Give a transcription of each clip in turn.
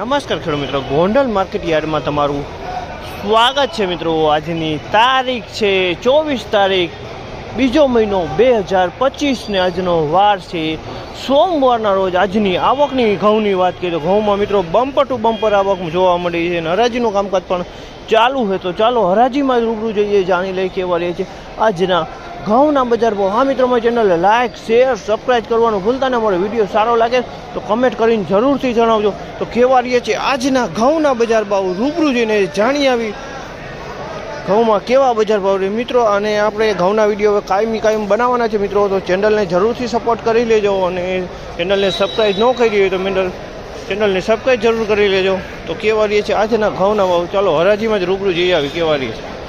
નમસ્કાર ખેડૂત મિત્રો. ગોંડલ માર્કેટ યાર્ડમાં તમારું સ્વાગત છે મિત્રો. આજની તારીખ છે ચોવીસ તારીખ, બીજો મહિનો બે હજાર પચીસને આજનો વાર છે. સોમવારના રોજ આજની આવકની ઘઉંની વાત કરીએ તો ઘઉંમાં મિત્રો બમ્પર ટુ બમ્પર આવક જોવા મળી છે. અને હરાજીનું કામકાજ પણ ચાલુ છે તો ચાલો હરાજીમાં જ રૂબરૂ જઈએ, જાણી લઈએ કેવા રહે છે. આજના ઘઉંના બજાર ભાવ હા મિત્રો, મારી ચેનલને લાઇક શેર સબસ્ક્રાઈબ કરવાનું ભૂલતા ન મળે વીડિયો સારો લાગે તો કમેન્ટ કરીને જરૂરથી જણાવજો. તો કેવા રહીએ છે આજના ઘઉંના બજાર ભાવ રૂબરૂ જઈને જાણી આવી. ઘઉંમાં કેવા બજાર ભાવ રહે મિત્રો? અને આપણે ઘઉંના વીડિયો હવે કાયમી કાયમ બનાવવાના છે મિત્રો, તો ચેનલને જરૂરથી સપોર્ટ કરી લેજો અને ચેનલને સબસ્ક્રાઈબ ન કરી હોય તો મિનલ ચેનલને સબસ્ક્રાઈબ જરૂર કરી લેજો. તો કેવા રહીએ છે આજના ઘઉંના ભાવ? ચાલો હરાજીમાં જ રૂબરૂ જઈ આવી, કેવા રહીએ છે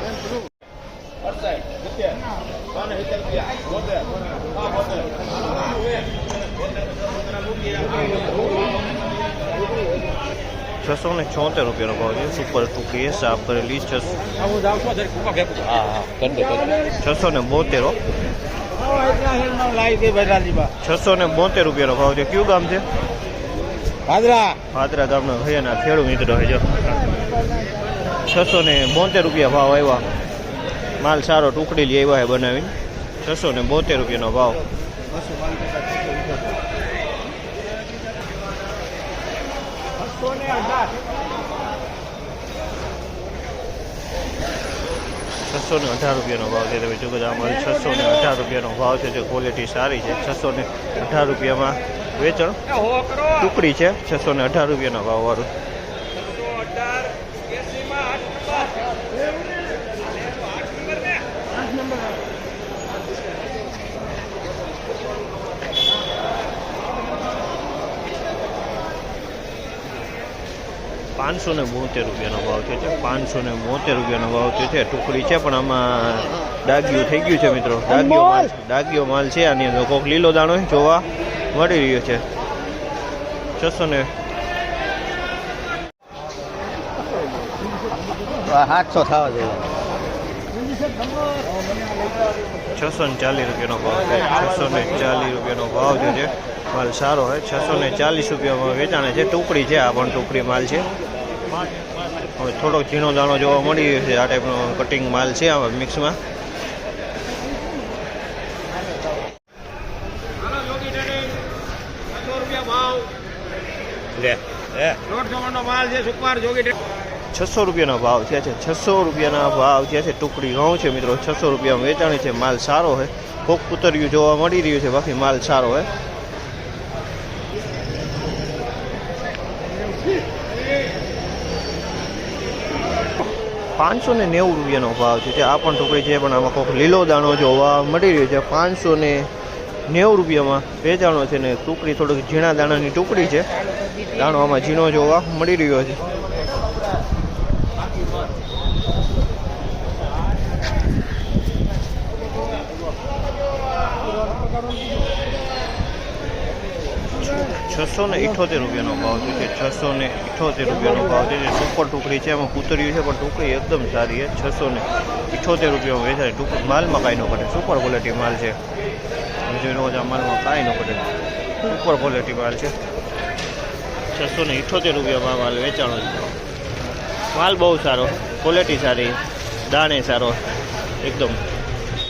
છસો ને છોતેર રૂપિયાનો ભાવ છે. સુપર ટૂંકી સાફ કરેલી છસો છસો ને બોતેર. છસો ને બોતેર રૂપિયાનો ભાવ છે. કયું ગામ છે? ભાદરા. ભાદરા ગામનો હૈયાના ખેડૂત મિત્રો છે. છસો ને બોતેર રૂપિયા ભાવ આવ્યા. માલ સારો ટુકડી લઈ આવ્યા છે બનાવીને. છસો ને બોતેર રૂપિયાનો ભાવ છસો ને અઢાર રૂપિયાનો ભાવ છે તમે જોકે આ છસો ને અઢાર રૂપિયાનો ભાવ છે જે ક્વોલિટી સારી છે છસો ને અઢાર રૂપિયામાં વેચાણ ટુકડી છે છસો ને અઢાર રૂપિયાનો ભાવ પાંચસો ને બોતેર રૂપિયાનો ભાવ છે. પાંચસો ને બોતેર રૂપિયાનો ભાવ થયો છે. ટુકડી છે પણ આમાં ડાગીઓ થઈ ગયું છે મિત્રો. ડાગીઓ માલ ડાગીઓ માલ છે આની અંદર કોક લીલો દાણો જોવા મળી રહ્યો છે. છસો ને સાતસો થવા જોઈએ છસો ને ચાલીસ રૂપિયાનો ભાવ છે. છસો ને ચાલીસ રૂપિયાનો ભાવ જે છે. માલ સારો હોય છસો ને ચાલીસ રૂપિયામાં વેચાણે છે. ટુકડી છે આ પણ ટુકડી માલ છે. હવે થોડોક ઝીણો દાણો જોવા મળી રહ્યો છે. આ ટાઈપનો કટિંગ માલ છે આ મિક્સમાં છસો રૂપિયાનો ભાવ થયા છે. છસો રૂપિયાના ભાવ થયા છે. ટુકડી ઘઉં છે મિત્રો. છસો રૂપિયામાં વેચાણી છે. માલ સારો હોય કોક પુતરિયું જોવા મળી રહ્યું છે. બાકી માલ સારો હોય પાંચસો ને નેવું રૂપિયાનો ભાવ છે જે આ પણ ટુકડી છે, પણ આમાં કોઈક લીલો દાણો જોવા મળી રહ્યો છે. પાંચસો ને નેવું રૂપિયામાં વેચાણો છે ને ટુકડી થોડીક ઝીણા દાણાની ટુકડી છે. દાણો આમાં ઝીણો જોવા મળી રહ્યો છે. છસો ને ઇઠોતેર રૂપિયાનો ભાવ છે. છસો ને ઇઠોતેર રૂપિયાનો ભાવ છે. જે સુપર ટુકડી છે. એમાં કૂતર્યું છે, પણ ટુકડી એકદમ સારી છે. છસો ને ઇઠોતેર રૂપિયામાં વેચાય. ટુકડી માલમાં કાંઈ ન ઘટે. સુપર ક્વોલિટી માલ છે. રહ્યો આ માલમાં કાંઈ ન ઘટે. સુપર ક્વોલિટી માલ છે. છસો ને ઇઠોતેર રૂપિયામાં માલ વેચાણો છે. માલ બહુ સારો. ક્વોલિટી સારી. દાણે સારો. એકદમ.